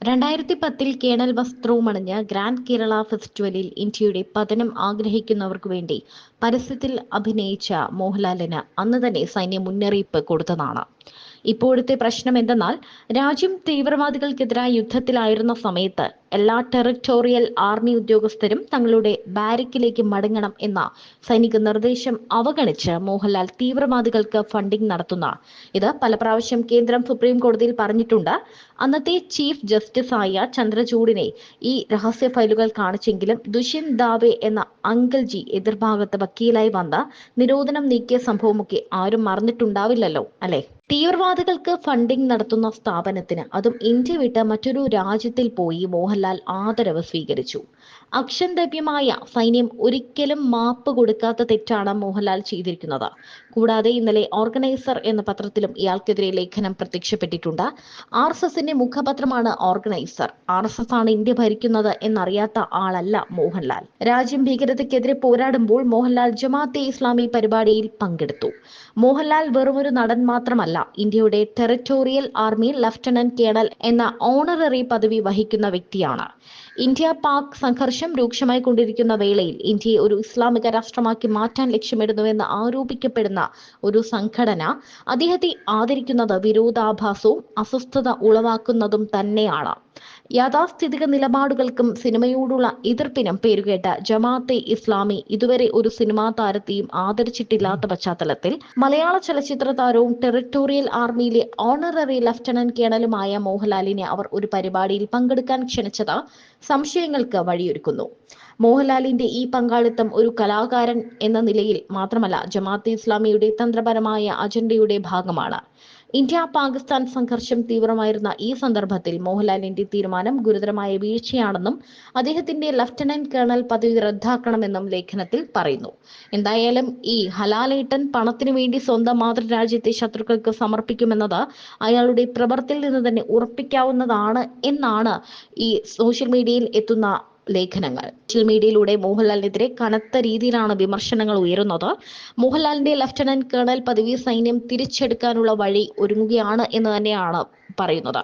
രണ്ടായിരത്തി പത്തിൽ colonel വസ്ത്രവുമണിഞ്ഞ് grand Kerala ഫെസ്റ്റിവലിൽ ഇന്ത്യയുടെ പതനം ആഗ്രഹിക്കുന്നവർക്ക് വേണ്ടി പരസ്യത്തിൽ അഭിനയിച്ച മോഹൻലാലിന് അന്ന് തന്നെ സൈന്യം മുന്നറിയിപ്പ് കൊടുത്തതാണ്. ഇപ്പോഴത്തെ പ്രശ്നം എന്തെന്നാൽ രാജ്യം തീവ്രവാദികൾക്കെതിരായ യുദ്ധത്തിലായിരുന്ന സമയത്ത് എല്ലാ ടെറിട്ടോറിയൽ ആർമി ഉദ്യോഗസ്ഥരും തങ്ങളുടെ ബാരിക്കിലേക്ക് മടങ്ങണം എന്ന സൈനിക നിർദ്ദേശം അവഗണിച്ച് മോഹൻലാൽ തീവ്രവാദികൾക്ക് ഫണ്ടിംഗ് നടത്തുന്ന ഇത് പല പ്രാവശ്യം കേന്ദ്രം സുപ്രീം കോടതിയിൽ പറഞ്ഞിട്ടുണ്ട്. അന്നത്തെ ചീഫ് ആയ ചന്ദ്രചൂഡിനെ ഈ രഹസ്യ ഫയലുകൾ കാണിച്ചെങ്കിലും ദുഷ്യന്ത് ദാവെ എന്ന അങ്കിൾജി എതിർഭാഗത്ത് വക്കീലായി വന്ന നിരോധനം നീക്കിയ സംഭവമൊക്കെ ആരും മറന്നിട്ടുണ്ടാവില്ലല്ലോ അല്ലെ? തീവ്രവാദികൾക്ക് ഫണ്ടിംഗ് നടത്തുന്ന സ്ഥാപനത്തിന് അതും ഇന്ത്യ വിട്ട് മറ്റൊരു രാജ്യത്തിൽ പോയി മോഹൻലാൽ ആദരവ് സ്വീകരിച്ചു. അക്ഷന്തവ്യമായ സൈന്യം ഒരിക്കലും മാപ്പ് കൊടുക്കാത്ത തെറ്റാണ് മോഹൻലാൽ ചെയ്തിരിക്കുന്നത്. കൂടാതെ ഇന്നലെ ഓർഗനൈസർ എന്ന പത്രത്തിലും ഇയാൾക്കെതിരെ ലേഖനം പ്രത്യക്ഷപ്പെട്ടിട്ടുണ്ട്. ആർ എസ് എസിന്റെ മുഖപത്രമാണ് ഓർഗനൈസർ. ആർ എസ് എസ് ആണ് ഇന്ത്യ ഭരിക്കുന്നത് എന്നറിയാത്ത ആളല്ല മോഹൻലാൽ. രാജ്യം ഭീകരതയ്ക്കെതിരെ പോരാടുമ്പോൾ മോഹൻലാൽ ജമാഅത്തെ ഇസ്ലാമി പരിപാടിയിൽ പങ്കെടുത്തു. മോഹൻലാൽ വെറുമൊരു നടൻ മാത്രമല്ല ഇന്ത്യയുടെ ടെറിറ്റോറിയൽ ആർമി ലഫ്റ്റനന്റ് കേണൽ എന്ന ഓണററി പദവി വഹിക്കുന്ന വ്യക്തിയാണ്. ഇന്ത്യ പാക് സംഘർഷം രൂക്ഷമായി കൊണ്ടിരിക്കുന്ന വേളയിൽ ഇന്ത്യയെ ഒരു ഇസ്ലാമിക രാഷ്ട്രമാക്കി മാറ്റാൻ ലക്ഷ്യമിടുന്നുവെന്ന് ആരോപിക്കപ്പെടുന്ന ഒരു സംഘടന അദ്ദേഹത്തെ ആദരിക്കുന്നത് വിരോധാഭാസവും അസ്വസ്ഥത ഉളവാക്കുന്നതും തന്നെയാണ്. യാഥാസ്ഥിതിക നിലപാടുകൾക്കും സിനിമയോടുള്ള എതിർപ്പിനും പേരുകേട്ട ജമാഅത്തെ ഇസ്ലാമി ഇതുവരെ ഒരു സിനിമാ താരത്തെയും ആദരിച്ചിട്ടില്ലാത്ത പശ്ചാത്തലത്തിൽ മലയാള ചലച്ചിത്ര താരവും ടെറിട്ടോറിയൽ ആർമിയിലെ ഓണററി ലഫ്റ്റനന്റ് കേണലുമായ മോഹൻലാലിനെ അവർ ഒരു പരിപാടിയിൽ പങ്കെടുക്കാൻ ക്ഷണിച്ചത് സംശയങ്ങൾക്ക് വഴിയൊരുക്കുന്നു. മോഹൻലാലിന്റെ ഈ പങ്കാളിത്തം ഒരു കലാകാരൻ എന്ന നിലയിൽ മാത്രമല്ല ജമാഅത്തെ ഇസ്ലാമിയുടെ തന്ത്രപരമായ അജണ്ടയുടെ ഭാഗമാണ്. ഇന്ത്യ പാകിസ്ഥാൻ സംഘർഷം തീവ്രമായിരുന്ന ഈ സന്ദർഭത്തിൽ മോഹൻലാലിന്റെ തീരുമാനം ഗുരുതരമായ വീഴ്ചയാണെന്നും അദ്ദേഹത്തിന്റെ ലഫ്റ്റനന്റ് കേണൽ പദവി റദ്ദാക്കണമെന്നും ലേഖനത്തിൽ പറയുന്നു. എന്തായാലും ഈ ഹലാലേട്ടൻ പണത്തിനു വേണ്ടി സ്വന്തം മാതൃരാജ്യത്തെ ശത്രുക്കൾക്ക് സമർപ്പിക്കുമെന്നത് അയാളുടെ പ്രവർത്തിയിൽ നിന്ന് തന്നെ ഉറപ്പിക്കാവുന്നതാണ് എന്നാണ് ഈ സോഷ്യൽ മീഡിയയിൽ എത്തുന്ന ലേഖനങ്ങൾ. സോഷ്യൽ മീഡിയയിലൂടെ മോഹൻലാലിനെതിരെ കനത്ത രീതിയിലാണ് വിമർശനങ്ങൾ ഉയരുന്നത്. മോഹൻലാലിന്റെ ലഫ്റ്റനന്റ് കേണൽ പദവി സൈന്യം തിരിച്ചെടുക്കാനുള്ള വഴി ഒരുങ്ങുകയാണ് എന്ന് തന്നെയാണ് പറയുന്നത്.